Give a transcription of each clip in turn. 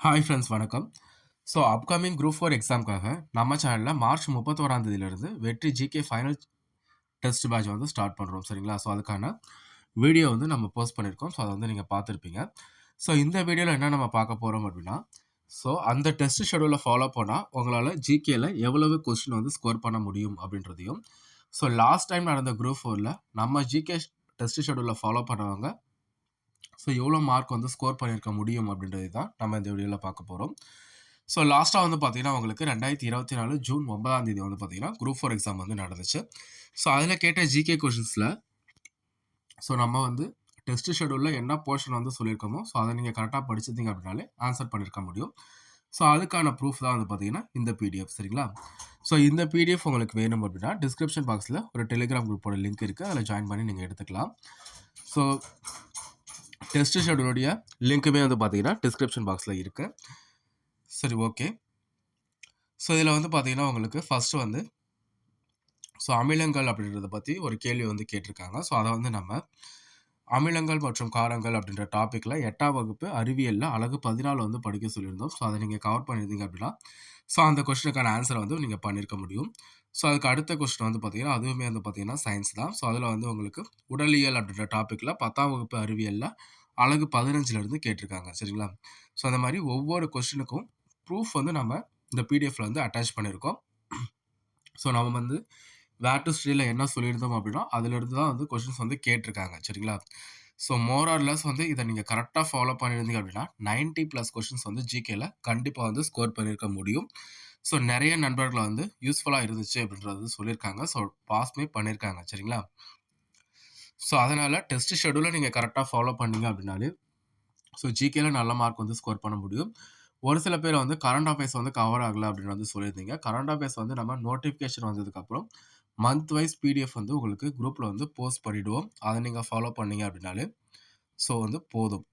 Hi friends வணக்கம். So upcoming group four எக்ஸாம்க்காக நம்ம சேனலில் மார்ச் முப்பத்தோராம் தேதியிலிருந்து வெற்றி G K final test batch வந்து ஸ்டார்ட் பண்ணுறோம் சரிங்களா? ஸோ அதுக்கான வீடியோ வந்து நம்ம போஸ்ட் பண்ணியிருக்கோம். ஸோ அதை வந்து நீங்கள் பார்த்துருப்பீங்க. ஸோ இந்த வீடியோவில் என்ன நம்ம பார்க்க போகிறோம் அப்படின்னா ஸோ அந்த டெஸ்ட் ஷெடியூலை ஃபாலோ பண்ணால் உங்களால் ஜிகேயில் எவ்வளவு கொஸ்டின் வந்து ஸ்கோர் பண்ண முடியும் அப்படின்றதையும் ஸோ லாஸ்ட் டைம் நடந்த குரூப் ஃபோரில் நம்ம ஜிகே டெஸ்ட் ஷெடியூலை ஃபாலோ பண்ணவங்க ஸோ எவ்வளோ மார்க் வந்து ஸ்கோர் பண்ணியிருக்க முடியும் அப்படின்றது தான் நம்ம இந்த வீடியோவில் பார்க்க போகிறோம் ஸோ லாஸ்ட்டாக வந்து பார்த்தீங்கன்னா உங்களுக்கு ரெண்டாயிரத்தி இருபத்தி நாலு ஜூன் ஒன்பதாம் தேதி வந்து பார்த்தீங்கன்னா குரூப் ஃபோர் எக்ஸாம் வந்து நடந்துச்சு. ஸோ அதில் கேட்ட ஜிகே கொஷின்ஸில் ஸோ நம்ம வந்து டெஸ்ட் ஷெடியூலில் என்ன போர்ஷன் வந்து சொல்லியிருக்கோமோ ஸோ அதை நீங்கள் கரெக்டாக படிச்சிருந்தீங்க அப்படின்னாலே ஆன்சர் பண்ணியிருக்க முடியும். ஸோ அதுக்கான ப்ரூஃப் தான் வந்து பார்த்தீங்கன்னா இந்த பிடிஎஃப் சரிங்களா? ஸோ இந்த பிடிஎஃப் உங்களுக்கு வேணும் அப்படின்னா டிஸ்கிரிப்ஷன் பாக்ஸில் ஒரு டெலிகிராம் குரூப்போட லிங்க் இருக்குது அதில் ஜாயின் பண்ணி நீங்கள் எடுத்துக்கலாம். ஸோ டெஸ்ட் ஷெடியூலுடைய லிங்க்குமே வந்து பார்த்தீங்கன்னா டிஸ்கிரிப்ஷன் பாக்ஸில் இருக்குது சரி ஓகே ஸோ இதில் வந்து பார்த்தீங்கன்னா உங்களுக்கு ஃபஸ்ட்டு வந்து ஸோ அமிலங்கள் அப்படின்றத பற்றி ஒரு கேள்வி வந்து கேட்டிருக்காங்க. ஸோ அதை வந்து நம்ம அமிலங்கள் மற்றும் காரங்கள் அப்படின்ற டாப்பிக்கில் எட்டாம் வகுப்பு அறிவியலில் அழகு பதினாலு வந்து படிக்க சொல்லியிருந்தோம். ஸோ அதை நீங்கள் கவர் பண்ணியிருந்தீங்க அப்படின்னா ஸோ அந்த கொஸ்டினுக்கான ஆன்சரை வந்து நீங்கள் பண்ணியிருக்க முடியும். ஸோ அதுக்கு அடுத்த கொஸ்டின் வந்து பார்த்தீங்கன்னா அதுவுமே வந்து பார்த்தீங்கன்னா சயின்ஸ் தான். ஸோ அதில் வந்து உங்களுக்கு உடலியல் அப்படின்ற டாப்பிக்கில் பத்தாம் வகுப்பு அறிவியலில் அழகு பதினஞ்சுலேருந்து கேட்டிருக்காங்க சரிங்களா? ஸோ அந்த மாதிரி ஒவ்வொரு கொஸ்டினுக்கும் ப்ரூஃப் வந்து நம்ம இந்த பிடிஎஃப்ல வந்து அட்டாச் பண்ணியிருக்கோம். ஸோ நம்ம வந்து வேர் டு ஸ்ட்ரீல என்ன சொல்லியிருந்தோம் அப்படின்னா அதுலேருந்து தான் வந்து கொஷின்ஸ் வந்து கேட்டிருக்காங்க சரிங்களா? ஸோ மோர் ஆர் லெஸ் வந்து இதை நீங்கள் கரெக்டாக ஃபாலோ பண்ணியிருந்தீங்க அப்படின்னா நைன்ட்டி ப்ளஸ் கொஷின்ஸ் வந்து ஜிகேல கண்டிப்பாக வந்து ஸ்கோர் பண்ணியிருக்க முடியும். ஸோ நிறைய நண்பர்களை வந்து யூஸ்ஃபுல்லாக இருந்துச்சு அப்படின்றது சொல்லியிருக்காங்க. ஸோ பாஸ்மே பண்ணியிருக்காங்க சரிங்களா? ஸோ அதனால் டெஸ்ட் ஷெடியூலை நீங்கள் கரெக்டாக ஃபாலோ பண்ணீங்க அப்படின்னாலே ஸோ ஜிகேல நல்ல மார்க் வந்து ஸ்கோர் பண்ண முடியும். ஒரு சில பேர் வந்து கரண்ட் அஃபேர்ஸ் வந்து கவர் ஆகலை அப்படின்னு வந்து சொல்லியிருந்தீங்க. கரண்ட் அஃபேர்ஸ் வந்து நம்ம நோட்டிஃபிகேஷன் வந்ததுக்கப்புறம் மந்த் வைஸ் பிடிஎஃப் வந்து உங்களுக்கு குரூப்பில் வந்து போஸ்ட் பண்ணிவிடுவோம் அதை நீங்கள் ஃபாலோ பண்ணீங்க அப்படின்னாலே ஸோ வந்து போதும்.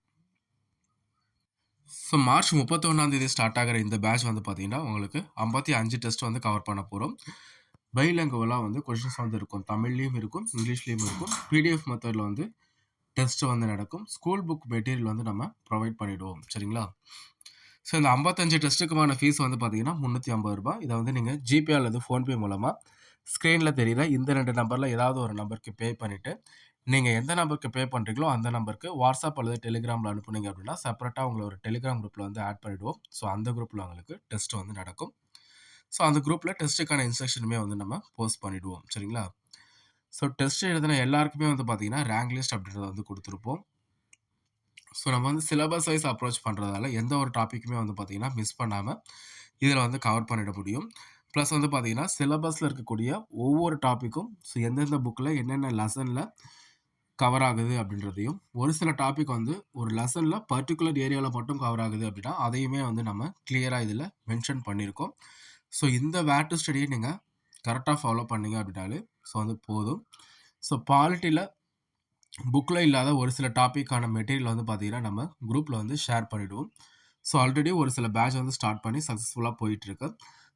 ஸோ மார்ச் முப்பத்தொன்னாந்தேதி ஸ்டார்ட் ஆகிற இந்த பேட்ச் வந்து பார்த்தீங்கன்னா உங்களுக்கு ஐம்பத்தி அஞ்சு டெஸ்ட் வந்து கவர் பண்ண போகிறோம் பைலங்குவலாக வந்து கொஷின்ஸ் வந்து இருக்கும். தமிழ்லேயும் இருக்கும் இங்கிலீஷ்லேயும் இருக்கும். பிடிஎஃப் மெத்தடில் வந்து டெஸ்ட்டு வந்து நடக்கும். ஸ்கூல் புக் மெட்டீரியல் வந்து நம்ம ப்ரொவைட் பண்ணிவிடுவோம் சரிங்களா? ஸோ இந்த ஐம்பத்தஞ்சு டெஸ்ட்டுக்குமான ஃபீஸ் வந்து பார்த்தீங்கன்னா முந்நூற்றி ஐம்பது ரூபாய். இதை வந்து நீங்கள் ஜிபே அல்லது ஃபோன்பே மூலமாக ஸ்க்ரீனில் தெரியுற இந்த ரெண்டு நம்பரில் ஏதாவது ஒரு நம்பருக்கு பே பண்ணிவிட்டு நீங்கள் எந்த நம்பருக்கு பே பண்ணுறீங்களோ அந்த நம்பருக்கு வாட்ஸ்அப் அல்லது டெலிகிராமில் அனுப்புனீங்க அப்படின்னா செப்பரேட்டாக உங்களை ஒரு டெலிகிராம் குரூப்பில் வந்து ஆட் பண்ணிவிடுவோம் ஸோ அந்த குரூப்பில் உங்களுக்கு டெஸ்ட் வந்து நடக்கும். ஸோ அந்த குரூப்பில் டெஸ்ட்டுக்கான இன்ஸ்ட்ரக்ஷனுமே வந்து நம்ம போஸ்ட் பண்ணிவிடுவோம் சரிங்களா? ஸோ டெஸ்ட் எழுதின எல்லாருக்குமே வந்து பார்த்தீங்கன்னா ரேங்க் லிஸ்ட் அப்படின்றத வந்து கொடுத்துருப்போம். ஸோ நம்ம வந்து சிலபஸ் வைஸ் அப்ரோச் பண்ணுறதால எந்த ஒரு டாப்பிக்குமே வந்து பார்த்திங்கன்னா மிஸ் பண்ணாமல் இதில் வந்து கவர் பண்ணிட முடியும். ப்ளஸ் வந்து பார்த்திங்கன்னா சிலபஸில் இருக்கக்கூடிய ஒவ்வொரு டாப்பிக்கும் ஸோ எந்தெந்த புக்கில் என்னென்ன லெசனில் கவர் ஆகுது அப்படின்றதையும் ஒரு சில டாபிக் வந்து ஒரு லெசனில் பர்டிகுலர் ஏரியாவில் மட்டும் கவர் ஆகுது அப்படின்னா அதையுமே வந்து நம்ம கிளியராக இதில் மென்ஷன் பண்ணியிருக்கோம் ஸோ இந்த வேர் டு ஸ்டடியை நீங்கள் கரெக்டாக ஃபாலோ பண்ணீங்க அப்படின்னாலே ஸோ வந்து போதும். ஸோ பாலிட்டியில் புக்கில் இல்லாத ஒரு சில டாப்பிக்கான மெட்டீரியல் வந்து பார்த்திங்கன்னா நம்ம குரூப்பில் வந்து ஷேர் பண்ணிவிடுவோம் ஸோ ஆல்ரெடி ஒரு சில பேட்ச் வந்து ஸ்டார்ட் பண்ணி சக்ஸஸ்ஃபுல்லாக போயிட்டுருக்கு.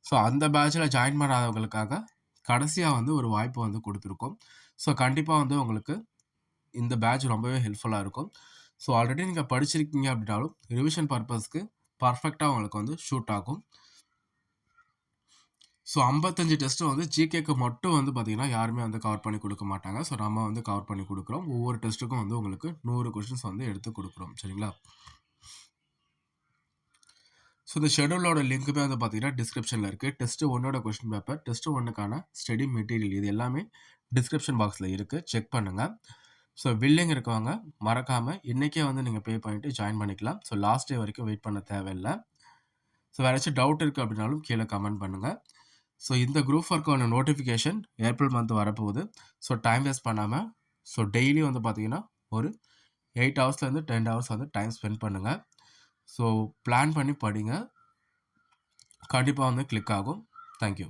ஸோ அந்த பேட்சில் ஜாயின் பண்ணாதவங்களுக்காக கடைசியாக வந்து ஒரு வாய்ப்பு வந்து கொடுத்துருக்கோம். ஸோ கண்டிப்பாக வந்து உங்களுக்கு இந்த பேட்ச் ரொம்பவே ஹெல்ப்ஃபுல்லாக இருக்கும். ஸோ ஆல்ரெடி நீங்கள் படிச்சிருக்கீங்க அப்படின்னாலும் ரிவிஷன் பர்பஸ்க்கு பர்ஃபெக்டாக உங்களுக்கு வந்து ஷூட் ஆகும். ஸோ ஐம்பத்தஞ்சு டெஸ்ட்டு வந்து ஜிகேக்கு மட்டும் வந்து பார்த்திங்கன்னா யாருமே வந்து கவர் பண்ணி கொடுக்க மாட்டாங்க. ஸோ நம்ம வந்து கவர் பண்ணி கொடுக்குறோம். ஒவ்வொரு டெஸ்ட்டுக்கும் வந்து உங்களுக்கு நூறு கொஷின்ஸ் வந்து எடுத்து கொடுக்குறோம். சரிங்களா? ஸோ இந்த ஷெடியூலோட லிங்க்குமே வந்து பார்த்தீங்கன்னா டிஸ்கிரிப்ஷனில் இருக்குது டெஸ்ட்டு ஒன்னோட கொஷின் பேப்பர் டெஸ்ட்டு ஒன்றுக்கான ஸ்டடி மெட்டீரியல் இது எல்லாமே டிஸ்கிரிப்ஷன் பாக்ஸில் இருக்குது செக் பண்ணுங்கள் ஸோ வில்லிங் இருக்கவங்க மறக்காமல் இன்றைக்கே வந்து நீங்கள் பே பண்ணிவிட்டு ஜாயின் பண்ணிக்கலாம். ஸோ லாஸ்ட் டே வரைக்கும் வெயிட் பண்ண தேவையில்லை. ஸோ வேறு ஏதாச்சும் டவுட் இருக்குது அப்படின்னாலும் கீழே கமெண்ட் பண்ணுங்கள் ஸோ இந்த குரூப் ஒர்க்கான நோட்டிஃபிகேஷன் ஏப்ரல் மந்த் வரப்போகுது. ஸோ டைம் வேஸ்ட் பண்ணாமல் ஸோ டெய்லி வந்து பார்த்தீங்கன்னா ஒரு எயிட் ஹவர்ஸ்லேருந்து டென் ஹவர்ஸ் வந்து டைம் ஸ்பெண்ட் பண்ணுங்கள் ஸோ பிளான் பண்ணி படிங்க. கண்டிப்பாக வந்து கிளிக் ஆகும். தேங்க்யூ